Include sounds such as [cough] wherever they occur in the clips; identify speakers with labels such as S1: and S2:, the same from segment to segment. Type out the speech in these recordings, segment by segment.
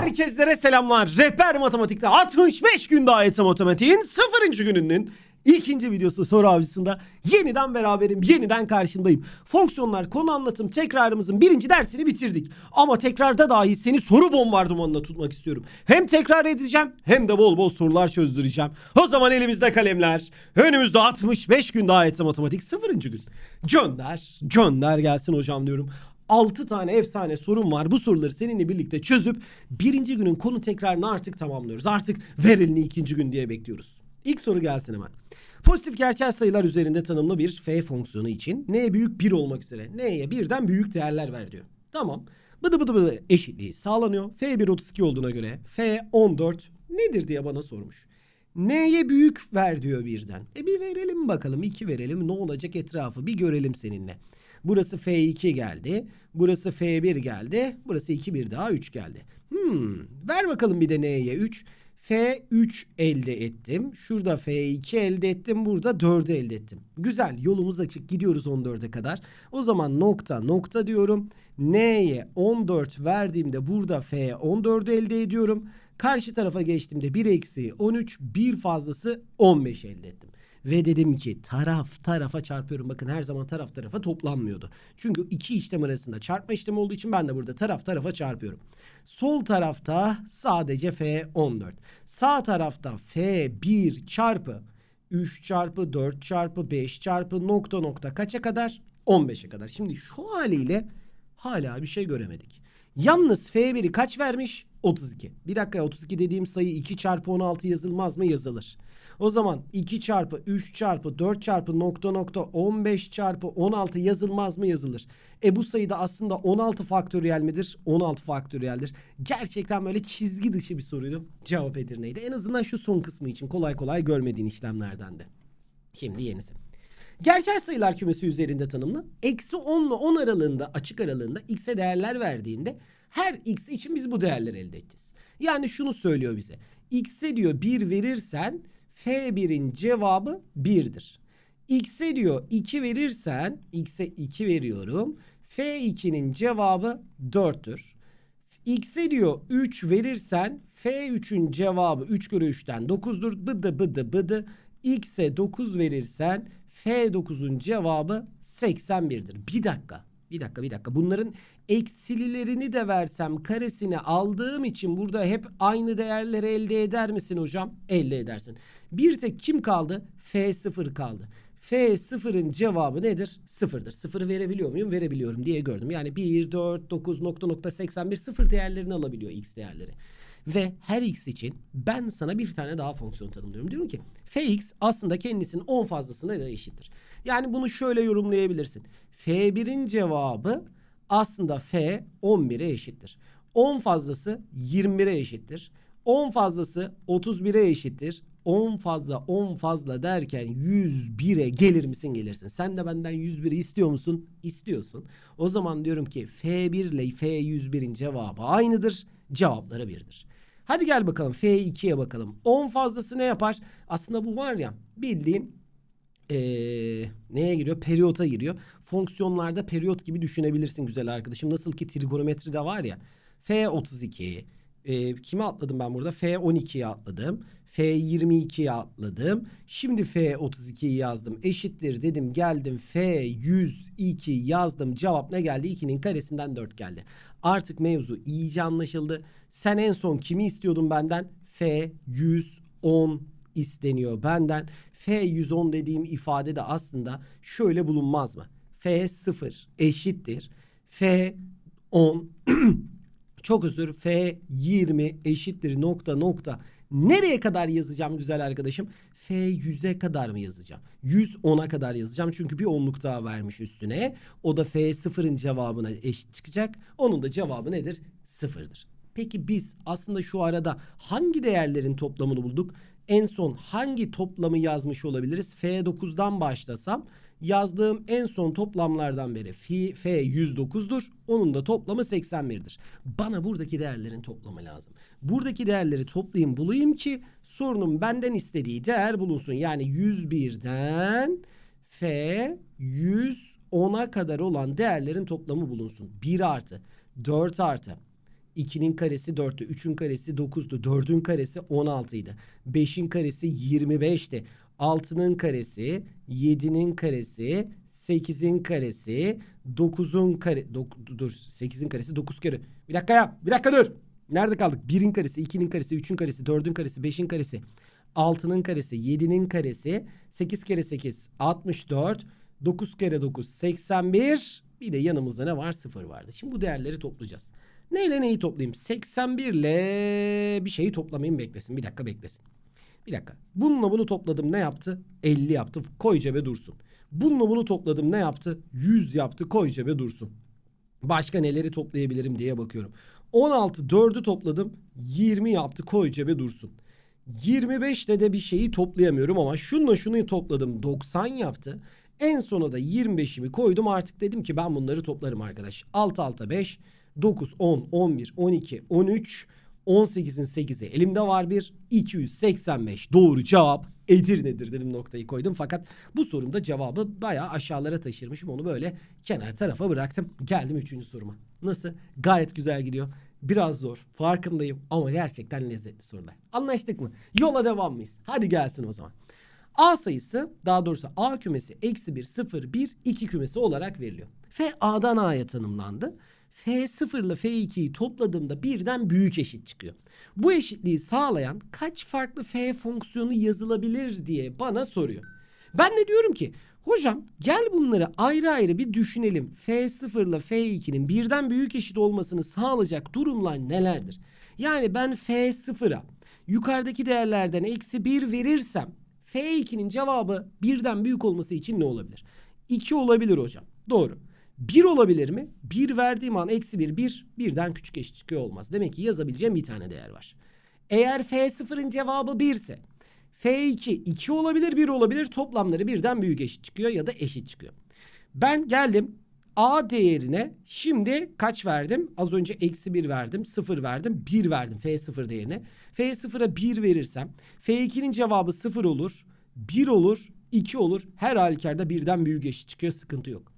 S1: Herkeslere selamlar. Rehber Matematik'te 65 gün daha eğitim matematiğin 0. gününün ikinci videosu soru avcısında yeniden beraberim, yeniden karşındayım. Fonksiyonlar, konu anlatım, tekrarımızın birinci dersini bitirdik. Ama tekrarda dahi seni soru bombardımanına tutmak istiyorum. Hem tekrar edeceğim hem de bol bol sorular çözdüreceğim. O zaman elimizde kalemler. Önümüzde 65 gün daha eğitim matematik 0. gün. Gönder, gönder gelsin hocam diyorum. 6 tane efsane sorun var. Bu soruları seninle birlikte çözüp birinci günün konu tekrarını artık tamamlıyoruz. Artık ver elini ikinci gün diye bekliyoruz. İlk soru gelsin hemen. Pozitif gerçel sayılar üzerinde tanımlı bir f fonksiyonu için n büyük 1 olmak üzere n'ye birden büyük değerler ver diyor. Tamam. Bıdı bıdı bıdı eşitliği sağlanıyor. f1 32 olduğuna göre f 14 nedir diye bana sormuş. N'ye büyük ver diyor birden. E bir verelim bakalım. 2 verelim. Ne olacak etrafı bir görelim seninle. Burası F2 geldi. Burası F1 geldi. Burası 2 bir daha 3 geldi. Hmm, ver bakalım bir de N'ye 3. F3 elde ettim. Şurada F2 elde ettim. Burada 4'ü elde ettim. Güzel. Yolumuz açık. Gidiyoruz 14'e kadar. O zaman nokta nokta diyorum. N'ye 14 verdiğimde burada F14'ü elde ediyorum. Karşı tarafa geçtiğimde 1 eksi 13 bir fazlası 15 elde ettim. Ve dedim ki taraf tarafa çarpıyorum. Bakın her zaman taraf tarafa toplanmıyordu. Çünkü iki işlem arasında çarpma işlemi olduğu için ben de burada taraf tarafa çarpıyorum. Sol tarafta sadece F14. Sağ tarafta F1 çarpı 3 çarpı 4 çarpı 5 çarpı nokta nokta kaça kadar? 15'e kadar. Şimdi şu haliyle hala bir şey göremedik. Yalnız F1'i kaç vermiş? 32. Bir dakika 32 dediğim sayı 2 çarpı 16 yazılmaz mı? Yazılır. O zaman 2 çarpı 3 çarpı 4 çarpı nokta nokta 15 çarpı 16 yazılmaz mı? Yazılır. E bu sayıda aslında 16 faktöriyel midir? 16 faktöriyeldir. Gerçekten böyle çizgi dışı bir soruydu. Cevap Edirne'ydi. En azından şu son kısmı için kolay kolay görmediğin işlemlerden de. Şimdi yenisi. Gerçel sayılar kümesi üzerinde tanımlı. Eksi 10 ile 10 aralığında açık aralığında x'e değerler verdiğinde her x için biz bu değerleri elde edeceğiz. Yani şunu söylüyor bize. X'e diyor 1 verirsen F1'in cevabı 1'dir. X'e diyor 2 verirsen x'e 2 veriyorum. F2'nin cevabı 4'tür. X'e diyor 3 verirsen F3'ün cevabı 3 kere 3'ten 9'dur. Bıdı bıdı bıdı. X'e 9 verirsen F9'un cevabı 81'dir. Bir dakika. Bir dakika bir dakika. Bunların eksililerini de versem karesini aldığım için burada hep aynı değerleri elde eder misin hocam? Elde edersin. Bir tek kim kaldı? F0 kaldı. F0'ın cevabı nedir? Sıfırdır. Sıfırı verebiliyor muyum? Verebiliyorum diye gördüm. Yani 1, 4, 9, nokta nokta 81 sıfır değerlerini alabiliyor x değerleri. Ve her x için ben sana bir tane daha fonksiyon tanımlıyorum. Diyorum ki fx aslında kendisinin 10 fazlasına da eşittir. Yani bunu şöyle yorumlayabilirsin. F1'in cevabı aslında f 11'e eşittir. 10 fazlası 21'e eşittir. 10 fazlası 31'e eşittir. 10 fazla 10 fazla derken 101'e gelir misin gelirsin. Sen de benden 101'i istiyor musun? İstiyorsun. O zaman diyorum ki F1 ile F101'in cevabı aynıdır. Cevapları birdir. Hadi gel bakalım F2'ye bakalım. 10 fazlası ne yapar? Aslında bu var ya bildiğin ee, neye giriyor? Periyota giriyor. Fonksiyonlarda periyot gibi düşünebilirsin güzel arkadaşım. Nasıl ki trigonometride var ya. F32, e, kime atladım ben burada? F12'ye atladım. F22'ye atladım. Şimdi F32'yi yazdım. Eşittir dedim geldim. F102 yazdım. Cevap ne geldi? 2'nin karesinden 4 geldi. Artık mevzu iyice anlaşıldı. Sen en son kimi istiyordun benden? F110 isteniyor benden. F110 dediğim ifade de aslında şöyle bulunmaz mı? F0 eşittir. F10 [clears throat] çok özür F20 eşittir nokta nokta. Nereye kadar yazacağım güzel arkadaşım? F100'e kadar mı yazacağım? 110'a kadar yazacağım. Çünkü bir onluk daha vermiş üstüne. O da F0'ın cevabına eşit çıkacak. Onun da cevabı nedir? Sıfırdır. Peki biz aslında şu arada hangi değerlerin toplamını bulduk? En son hangi toplamı yazmış olabiliriz? F9'dan başlasam yazdığım en son toplamlardan beri F, F 109'dur. Onun da toplamı 81'dir. Bana buradaki değerlerin toplamı lazım. Buradaki değerleri toplayayım bulayım ki sorunun benden istediği değer bulunsun. Yani 101'den F 110'a kadar olan değerlerin toplamı bulunsun. 1 artı 4 artı 2'nin karesi 4'tü. 3'ün karesi 9'du. 4'ün karesi 16'ydı. 5'in karesi 25'ti. 6'nın karesi, 7'nin karesi, 8'in karesi, 9'un kare... dok- dur 8'in karesi 9 kere. Bir dakika ya. Bir dakika dur. Nerede kaldık? 1'in karesi, 2'nin karesi, 3'ün karesi, 4'ün karesi, 5'in karesi, 6'nın karesi, 7'nin karesi, 8 kere 8 64, 9 kere 9 81. Bir de yanımızda ne var? 0 vardı. Şimdi bu değerleri toplayacağız. Neyle neyi toplayayım? 81 ile bir şeyi toplamayayım beklesin. Bir dakika beklesin. Bir dakika. Bununla bunu topladım ne yaptı? 50 yaptı. Koy cebe dursun. Bununla bunu topladım ne yaptı? 100 yaptı. Koy cebe dursun. Başka neleri toplayabilirim diye bakıyorum. 16 4'ü topladım. 20 yaptı. Koy cebe dursun. 25'te de bir şeyi toplayamıyorum ama şununla şunu topladım. 90 yaptı. En sona da 25'imi koydum. Artık dedim ki ben bunları toplarım arkadaş. 6 6 5 9 10 11 12 13 18'in 8'i elimde var bir. 285 doğru cevap Edirne'dir dedim noktayı koydum. Fakat bu sorumda cevabı bayağı aşağılara taşırmışım. Onu böyle kenar tarafa bıraktım. Geldim 3. soruma. Nasıl? Gayet güzel gidiyor. Biraz zor. Farkındayım ama gerçekten lezzetli sorular. Anlaştık mı? Yola devam mıyız? Hadi gelsin o zaman. A sayısı daha doğrusu A kümesi eksi 1 0 1 2 kümesi olarak veriliyor. F A'dan A'ya tanımlandı F0 ile F2'yi topladığımda birden büyük eşit çıkıyor. Bu eşitliği sağlayan kaç farklı F fonksiyonu yazılabilir diye bana soruyor. Ben de diyorum ki hocam gel bunları ayrı ayrı bir düşünelim. F0 ile F2'nin birden büyük eşit olmasını sağlayacak durumlar nelerdir? Yani ben F0'a yukarıdaki değerlerden eksi 1 verirsem F2'nin cevabı birden büyük olması için ne olabilir? 2 olabilir hocam. Doğru. 1 olabilir mi? 1 verdiğim an eksi 1, 1 birden küçük eşit çıkıyor olmaz. Demek ki yazabileceğim bir tane değer var. Eğer F0'ın cevabı 1 ise F2 2 olabilir 1 olabilir toplamları birden büyük eşit çıkıyor ya da eşit çıkıyor. Ben geldim A değerine şimdi kaç verdim? Az önce eksi 1 verdim, 0 verdim, 1 verdim F0 değerine. F0'a 1 verirsem F2'nin cevabı 0 olur, 1 olur, 2 olur. Her halükarda birden büyük eşit çıkıyor sıkıntı yok.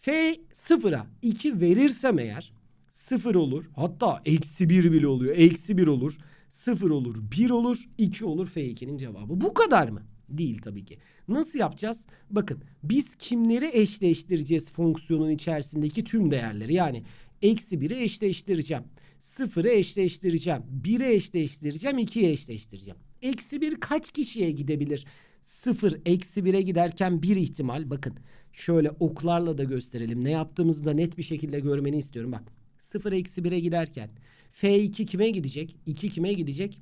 S1: F sıfıra 2 verirsem eğer 0 olur. Hatta eksi 1 bile oluyor. Eksi 1 olur. 0 olur. 1 olur. 2 olur F2'nin cevabı. Bu kadar mı? Değil tabii ki. Nasıl yapacağız? Bakın biz kimleri eşleştireceğiz fonksiyonun içerisindeki tüm değerleri. Yani eksi 1'i eşleştireceğim. 0'ı eşleştireceğim. 1'i eşleştireceğim. 2'yi eşleştireceğim. Eksi 1 kaç kişiye gidebilir? 0 eksi 1'e giderken bir ihtimal bakın şöyle oklarla da gösterelim. Ne yaptığımızı da net bir şekilde görmeni istiyorum. Bak 0 eksi 1'e giderken F2 kime gidecek? 2 kime gidecek?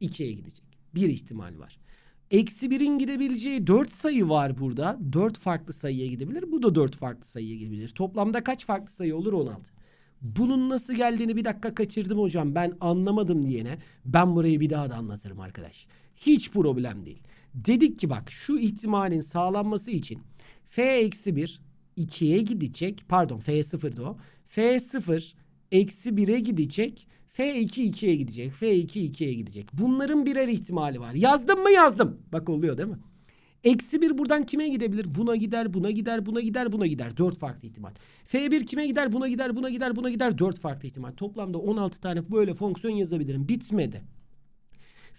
S1: 2'ye gidecek. Bir ihtimal var. Eksi 1'in gidebileceği 4 sayı var burada. 4 farklı sayıya gidebilir. Bu da 4 farklı sayıya gidebilir. Toplamda kaç farklı sayı olur? 16. Bunun nasıl geldiğini bir dakika kaçırdım hocam. Ben anlamadım diyene ben burayı bir daha da anlatırım arkadaş. Hiç problem değil. Dedik ki bak şu ihtimalin sağlanması için f eksi 1 2'ye gidecek. Pardon f0'da o. f0 eksi 1'e gidecek. F2 2'ye gidecek. F2 2'ye gidecek. Bunların birer ihtimali var. Yazdım mı yazdım. Bak oluyor değil mi? Eksi 1 buradan kime gidebilir? Buna gider, buna gider, buna gider, buna gider. 4 farklı ihtimal. F1 kime gider? Buna gider, buna gider, buna gider. 4 farklı ihtimal. Toplamda 16 tane böyle fonksiyon yazabilirim. Bitmedi.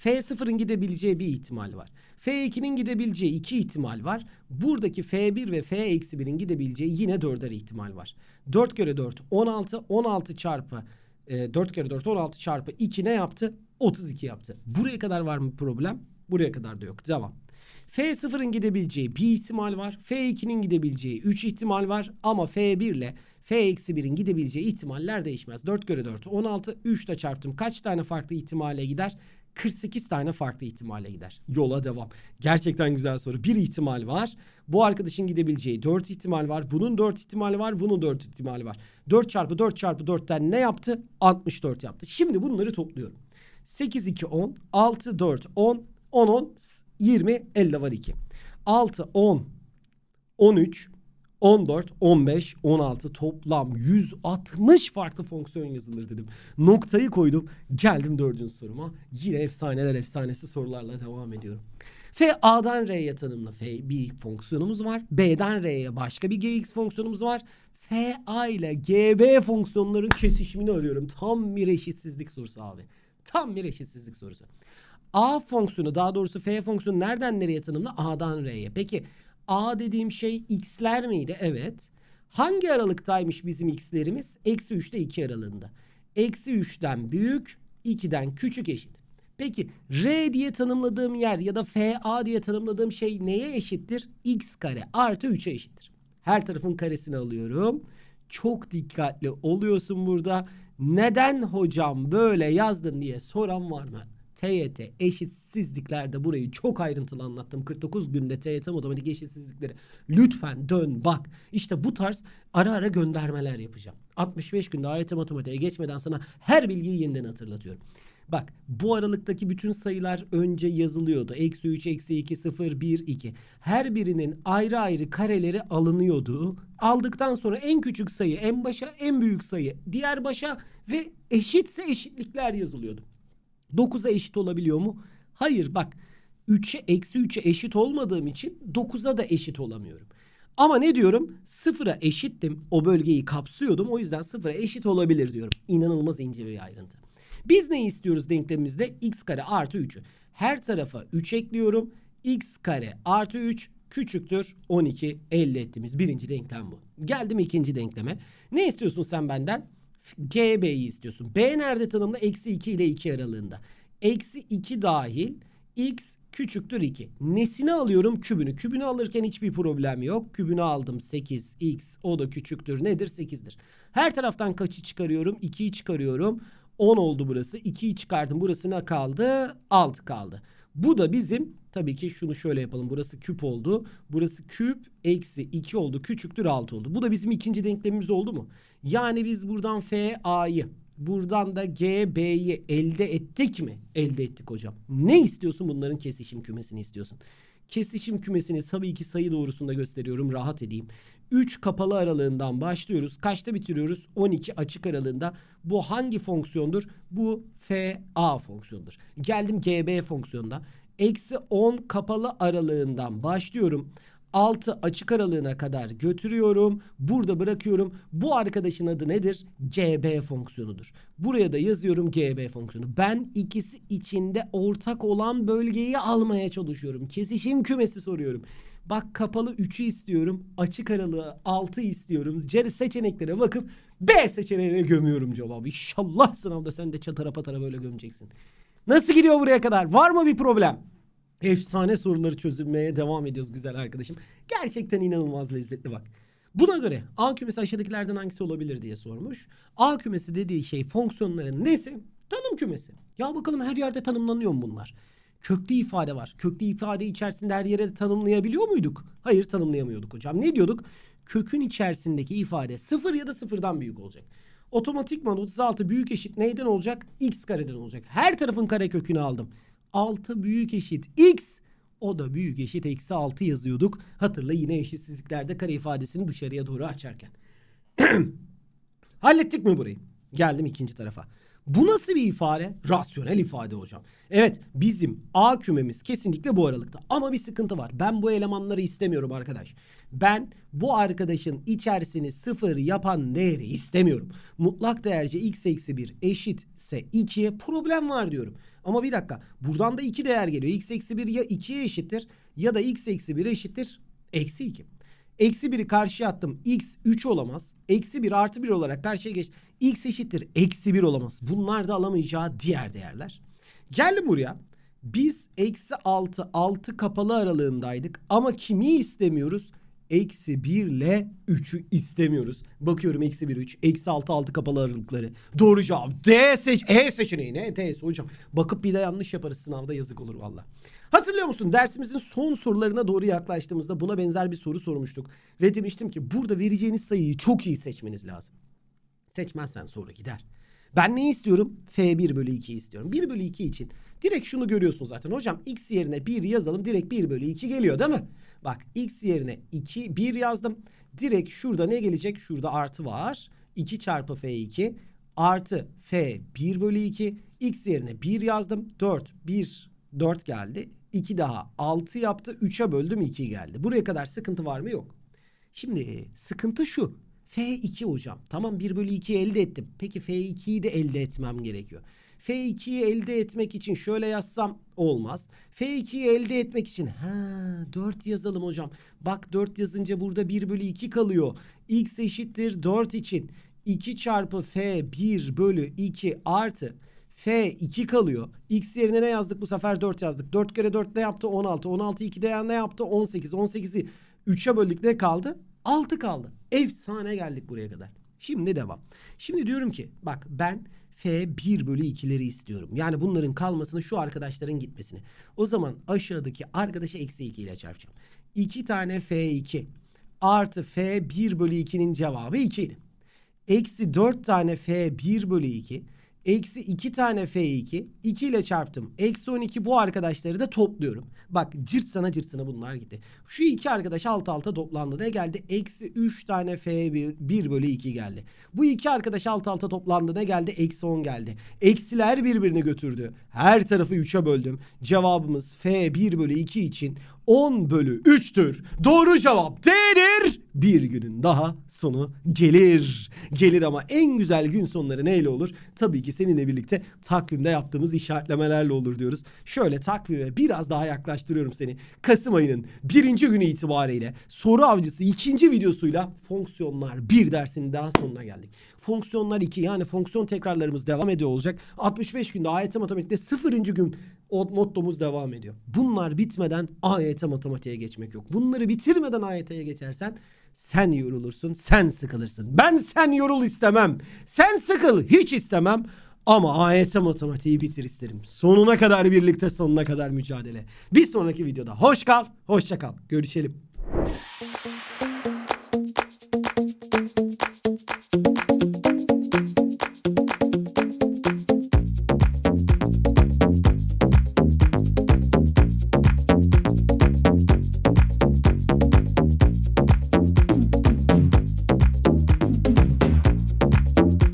S1: F0'ın gidebileceği bir ihtimal var. F2'nin gidebileceği iki ihtimal var. Buradaki F1 ve F-1'in gidebileceği yine dörder ihtimal var. 4 kere 4 16. 16 çarpı e, 4 kere 4 16 çarpı 2 ne yaptı? 32 yaptı. Buraya kadar var mı problem? Buraya kadar da yok. Devam. F0'ın gidebileceği bir ihtimal var. F2'nin gidebileceği 3 ihtimal var. Ama F1 ile F-1'in gidebileceği ihtimaller değişmez. 4 kere 4 16. 3 ile çarptım. Kaç tane farklı ihtimale gider? 48 tane farklı ihtimale gider. Yola devam. Gerçekten güzel soru. Bir ihtimal var. Bu arkadaşın gidebileceği 4 ihtimal var. Bunun 4 ihtimali var. Bunun 4 ihtimali var. 4 çarpı 4 çarpı 4'ten ne yaptı? 64 yaptı. Şimdi bunları topluyorum. 8, 2, 10. 6, 4, 10. 10, 10, 20, 50 var 2. 6, 10, 13, 14, 15, 16 toplam 160 farklı fonksiyon yazılır dedim. Noktayı koydum. Geldim dördüncü soruma. Yine efsaneler efsanesi sorularla devam ediyorum. F A'dan R'ye tanımlı F bir fonksiyonumuz var. B'den R'ye başka bir GX fonksiyonumuz var. FA ile GB fonksiyonların kesişimini arıyorum. Tam bir eşitsizlik sorusu abi. Tam bir eşitsizlik sorusu. A fonksiyonu daha doğrusu F fonksiyonu nereden nereye tanımlı? A'dan R'ye. Peki A dediğim şey x'ler miydi? Evet. Hangi aralıktaymış bizim x'lerimiz? Eksi 3 ile 2 aralığında. Eksi 3'ten büyük, 2'den küçük eşit. Peki R diye tanımladığım yer ya da FA diye tanımladığım şey neye eşittir? X kare artı 3'e eşittir. Her tarafın karesini alıyorum. Çok dikkatli oluyorsun burada. Neden hocam böyle yazdın diye soran var mı? TYT eşitsizliklerde burayı çok ayrıntılı anlattım. 49 günde TYT matematik eşitsizlikleri. Lütfen dön bak. İşte bu tarz ara ara göndermeler yapacağım. 65 günde AYT matematiğe geçmeden sana her bilgiyi yeniden hatırlatıyorum. Bak bu aralıktaki bütün sayılar önce yazılıyordu. Eksi 3, eksi 2, 0, 1, 2. Her birinin ayrı ayrı kareleri alınıyordu. Aldıktan sonra en küçük sayı en başa en büyük sayı diğer başa ve eşitse eşitlikler yazılıyordu. 9'a eşit olabiliyor mu? Hayır bak 3'e eksi 3'e eşit olmadığım için 9'a da eşit olamıyorum. Ama ne diyorum? Sıfıra eşittim. O bölgeyi kapsıyordum. O yüzden sıfıra eşit olabilir diyorum. İnanılmaz ince bir ayrıntı. Biz ne istiyoruz denklemimizde? x kare artı 3'ü. Her tarafa 3 ekliyorum. x kare artı 3 küçüktür 12 elde ettiğimiz birinci denklem bu. Geldim ikinci denkleme. Ne istiyorsun sen benden? GB'yi istiyorsun. B nerede tanımlı? Eksi 2 ile 2 aralığında. Eksi 2 dahil x küçüktür 2. Nesini alıyorum? Kübünü. Kübünü alırken hiçbir problem yok. Kübünü aldım 8 x o da küçüktür. Nedir? 8'dir. Her taraftan kaçı çıkarıyorum? 2'yi çıkarıyorum. 10 oldu burası. 2'yi çıkardım. Burası ne kaldı? 6 kaldı. Bu da bizim tabii ki şunu şöyle yapalım. Burası küp oldu. Burası küp eksi 2 oldu. Küçüktür 6 oldu. Bu da bizim ikinci denklemimiz oldu mu? Yani biz buradan FA'yı buradan da GB'yi elde ettik mi? Elde ettik hocam. Ne istiyorsun? Bunların kesişim kümesini istiyorsun. Kesişim kümesini tabii ki sayı doğrusunda gösteriyorum. Rahat edeyim. 3 kapalı aralığından başlıyoruz. Kaçta bitiriyoruz? 12 açık aralığında. Bu hangi fonksiyondur? Bu FA fonksiyonudur. Geldim GB fonksiyonuna. Eksi 10 kapalı aralığından başlıyorum. 6 açık aralığına kadar götürüyorum. Burada bırakıyorum. Bu arkadaşın adı nedir? GB fonksiyonudur. Buraya da yazıyorum GB fonksiyonu. Ben ikisi içinde ortak olan bölgeyi almaya çalışıyorum. Kesişim kümesi soruyorum. Bak kapalı 3'ü istiyorum. Açık aralığı 6 istiyorum. Seçeneklere bakıp B seçeneğine gömüyorum cevabı. İnşallah sınavda sen de çatara patara böyle gömeceksin. Nasıl gidiyor buraya kadar? Var mı bir problem? Efsane soruları çözülmeye devam ediyoruz güzel arkadaşım. Gerçekten inanılmaz lezzetli bak. Buna göre A kümesi aşağıdakilerden hangisi olabilir diye sormuş. A kümesi dediği şey fonksiyonların nesi? Tanım kümesi. Ya bakalım her yerde tanımlanıyor mu bunlar? Köklü ifade var. Köklü ifade içerisinde her yere tanımlayabiliyor muyduk? Hayır tanımlayamıyorduk hocam. Ne diyorduk? Kökün içerisindeki ifade sıfır ya da sıfırdan büyük olacak. Otomatikman 36 büyük eşit neyden olacak? X kareden olacak. Her tarafın kare kökünü aldım. 6 büyük eşit x o da büyük eşit eksi 6 yazıyorduk. Hatırla yine eşitsizliklerde kare ifadesini dışarıya doğru açarken. [clears throat] Hallettik mi burayı? Geldim ikinci tarafa. Bu nasıl bir ifade? Rasyonel ifade hocam. Evet bizim A kümemiz kesinlikle bu aralıkta. Ama bir sıkıntı var. Ben bu elemanları istemiyorum arkadaş. Ben bu arkadaşın içerisini sıfır yapan değeri istemiyorum. Mutlak değerce x eksi 1 eşitse 2'ye problem var diyorum. Ama bir dakika buradan da 2 değer geliyor. x eksi 1 ya 2'ye eşittir ya da x eksi 1 eşittir eksi 2. Eksi 1'i karşıya attım. X 3 olamaz. Eksi 1 artı 1 olarak karşıya geç. X eşittir. Eksi 1 olamaz. Bunlar da alamayacağı diğer değerler. Geldim buraya. Biz eksi 6, 6 kapalı aralığındaydık. Ama kimi istemiyoruz? Eksi 1 ile 3'ü istemiyoruz. Bakıyorum eksi 1, 3. Eksi 6, 6 kapalı aralıkları. Doğru cevap. D seç E seçeneği ne? D hocam. Bakıp bir de yanlış yaparız sınavda yazık olur valla. Hatırlıyor musun dersimizin son sorularına doğru yaklaştığımızda buna benzer bir soru sormuştuk. Ve demiştim ki burada vereceğiniz sayıyı çok iyi seçmeniz lazım. Seçmezsen soru gider. Ben ne istiyorum? F1 bölü 2 istiyorum. 1 bölü 2 için direkt şunu görüyorsun zaten. Hocam x yerine 1 yazalım direkt 1 bölü 2 geliyor değil mi? Bak x yerine 2 1 yazdım. Direkt şurada ne gelecek? Şurada artı var. 2 çarpı F2 artı F 1 bölü 2. X yerine 1 yazdım. 4 1 4 geldi. 2 daha 6 yaptı. 3'e böldüm 2 geldi. Buraya kadar sıkıntı var mı? Yok. Şimdi sıkıntı şu. F2 hocam. Tamam 1 bölü 2 elde ettim. Peki F2'yi de elde etmem gerekiyor. F2'yi elde etmek için şöyle yazsam olmaz. F2'yi elde etmek için ha 4 yazalım hocam. Bak 4 yazınca burada 1 bölü 2 kalıyor. X eşittir 4 için 2 çarpı F 1 bölü 2 artı F 2 kalıyor. X yerine ne yazdık bu sefer 4 yazdık. 4 kere 4 ne yaptı? 16. 16 2'de ne yaptı? 18. 18'i 3'e böldük ne kaldı? 6 kaldı. Efsane geldik buraya kadar. Şimdi devam. Şimdi diyorum ki bak ben F 1 bölü 2'leri istiyorum. Yani bunların kalmasını şu arkadaşların gitmesini. O zaman aşağıdaki arkadaşı eksi 2 ile çarpacağım. 2 tane F2 artı F 1 bölü 2'nin cevabı 2 idi. Eksi 4 tane F 1 bölü 2. Eksi 2 tane F2. 2 ile çarptım. Eksi 12 bu arkadaşları da topluyorum. Bak cırt sana cırt sana bunlar gitti. Şu iki arkadaş alt alta toplandı. Ne geldi? Eksi 3 tane F1 1 bölü 2 geldi. Bu iki arkadaş alt alta toplandı. Ne geldi? Eksi 10 geldi. Eksiler birbirini götürdü. Her tarafı 3'e böldüm. Cevabımız F1 bölü 2 için 10 bölü 3'tür. Doğru cevap D'dir. Bir günün daha sonu gelir. Gelir ama en güzel gün sonları neyle olur? Tabii ki seninle birlikte takvimde yaptığımız işaretlemelerle olur diyoruz. Şöyle takvime biraz daha yaklaştırıyorum seni. Kasım ayının birinci günü itibariyle soru avcısı ikinci videosuyla fonksiyonlar bir dersinin daha sonuna geldik. Fonksiyonlar 2 yani fonksiyon tekrarlarımız devam ediyor olacak. 65 günde AYT matematikte sıfırıncı gün mottomuz devam ediyor. Bunlar bitmeden AYT matematiğe geçmek yok. Bunları bitirmeden AYT'ye geçersen sen yorulursun, sen sıkılırsın. Ben sen yorul istemem. Sen sıkıl hiç istemem. Ama AYT matematiği bitir isterim. Sonuna kadar birlikte sonuna kadar mücadele. Bir sonraki videoda hoş kal, hoşça kal. Görüşelim.